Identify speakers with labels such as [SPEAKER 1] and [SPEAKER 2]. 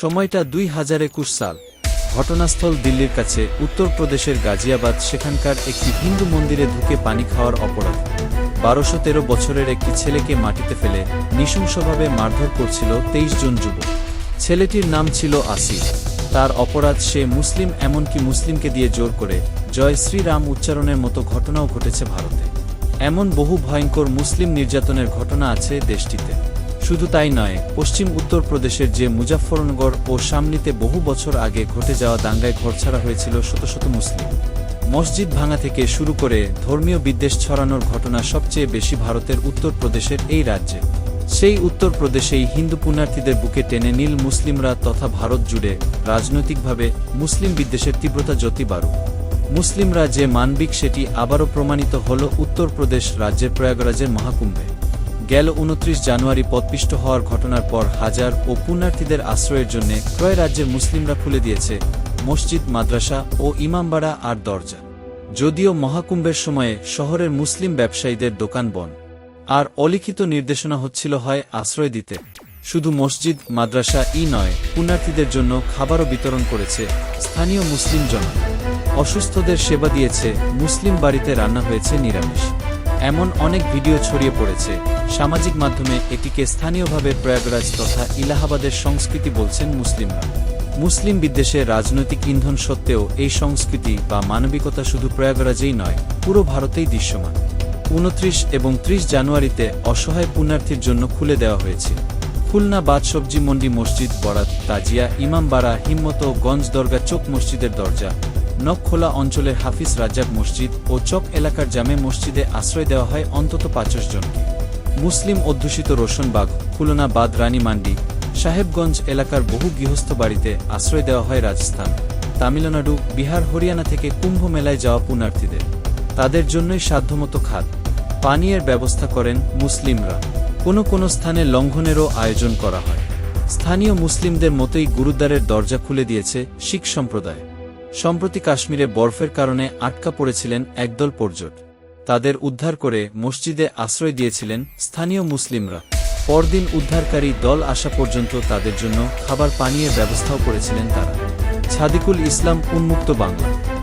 [SPEAKER 1] সময়টা দুই হাজার একুশ সাল। ঘটনাস্থল দিল্লির কাছে উত্তরপ্রদেশের গাজিয়াবাদ সেখানকার একটি হিন্দু মন্দিরে ঢুকে পানি খাওয়ার অপরাধ। বারোশো তেরো বছরের একটি ছেলেকে মাটিতে ফেলে নৃশংসভাবে মারধর করছিল তেইশ জন যুবক। ছেলেটির নাম ছিল আসিফ। তার অপরাধ সে মুসলিম এমনকি মুসলিমকে দিয়ে জোর করে জয় শ্রীরাম উচ্চারণের মতো ঘটনাও ঘটেছে ভারতে। এমন বহু ভয়ঙ্কর মুসলিম নির্যাতনের ঘটনা আছে দেশটিতে। শুধু তাই নয়, পশ্চিম উত্তরপ্রদেশের যে মুজাফফরনগর ও সামনিতে বহু বছর আগে ঘটে যাওয়া দাঙ্গায় ঘরছাড়া হয়েছিল শত শত মুসলিম। মসজিদ ভাঙা থেকে শুরু করে ধর্মীয় বিদ্বেষ ছড়ানোর ঘটনা সবচেয়ে বেশি ভারতের উত্তরপ্রদেশের এই রাজ্যে। সেই উত্তরপ্রদেশেই হিন্দু পুণ্যার্থীদের বুকে টেনে নীল মুসলিমরা তথা ভারত জুড়ে রাজনৈতিকভাবে মুসলিম বিদ্বেষের তীব্রতা জ্যোতি বাড়ুক। মুসলিমরা যে মানবিক সেটি আবারও প্রমাণিত হল উত্তরপ্রদেশ রাজ্যের প্রয়াগরাজের মহাকুম্ভে। গেল উনত্রিশ জানুয়ারি পদপিষ্ট হওয়ার ঘটনার পর হাজার ও পুণ্যার্থীদের আশ্রয়ের জন্য ক্রয় রাজ্যের মুসলিমরা খুলে দিয়েছে মসজিদ, মাদ্রাসা ও ইমামবাড়া আর দরজা। যদিও মহাকুম্ভের সময়ে শহরের মুসলিম ব্যবসায়ীদের দোকান বন আর অলিখিত নির্দেশনা হচ্ছিল হয় আশ্রয় দিতে। শুধু মসজিদ, মাদ্রাসা ই নয়, পুণ্যার্থীদের জন্য খাবারও বিতরণ করেছে স্থানীয় মুসলিম জন অসুস্থদের সেবা দিয়েছে মুসলিম বাড়িতে রান্না হয়েছে নিরামিষ। এমন অনেক ভিডিও ছড়িয়ে পড়েছে সামাজিক মাধ্যমে এটিকে স্থানীয়ভাবে প্রয়াগরাজ তথা ইলাহাবাদের সংস্কৃতি বলছেন মুসলিমরা। মুসলিম বিদ্বেষে রাজনৈতিক ইন্ধন সত্ত্বেও এই সংস্কৃতি বা মানবিকতা শুধু প্রয়াগরাজেই নয়, পুরো ভারতেই দৃশ্যমান। উনত্রিশ এবং ত্রিশ জানুয়ারিতে অসহায় পুণ্যার্থীর জন্য খুলে দেওয়া হয়েছিল খুলনা বাদ সবজি মন্ডি মসজিদ, বরাত, তাজিয়া, ইমামবাড়া, হিম্মত ও গঞ্জ দরগা চোক মসজিদের দরজা, নখখোলা অঞ্চলের হাফিজ রাজ্জাক মসজিদ ও চক এলাকার জামে মসজিদে আশ্রয় দেওয়া হয় অন্তত পাঁচশো জনকে। মুসলিম অধ্যুষিত রোশনবাগ খুলনা বাদ রানী মান্ডি, সাহেবগঞ্জ এলাকার বহু গৃহস্থ বাড়িতে আশ্রয় দেওয়া হয় রাজস্থান। তামিলনাড়ু, বিহার, হরিয়ানা থেকে কুম্ভ মেলায় যাওয়া পুণ্যার্থীদের। তাদের জন্যই সাধ্যমতো খাত। পানীয়ের ব্যবস্থা করেন মুসলিমরা। কোনো কোনো স্থানে লঙ্ঘনেরও আয়োজন করা হয়। স্থানীয় মুসলিমদের মতোই গুরুদ্বারের দরজা খুলে দিয়েছে শিখ সম্প্রদায়। সম্প্রতি কাশ্মীরে বরফের কারণে আটকা পড়েছিলেন একদল পর্যট। তাদের উদ্ধার করে মসজিদে আশ্রয় দিয়েছিলেন স্থানীয় মুসলিমরা। পরদিন উদ্ধারকারী দল আসা পর্যন্ত তাদের জন্য খাবার পানীয়ের ব্যবস্থাও করেছিলেন তারা। ছাদিকুল ইসলাম উন্মুক্ত বাংলা।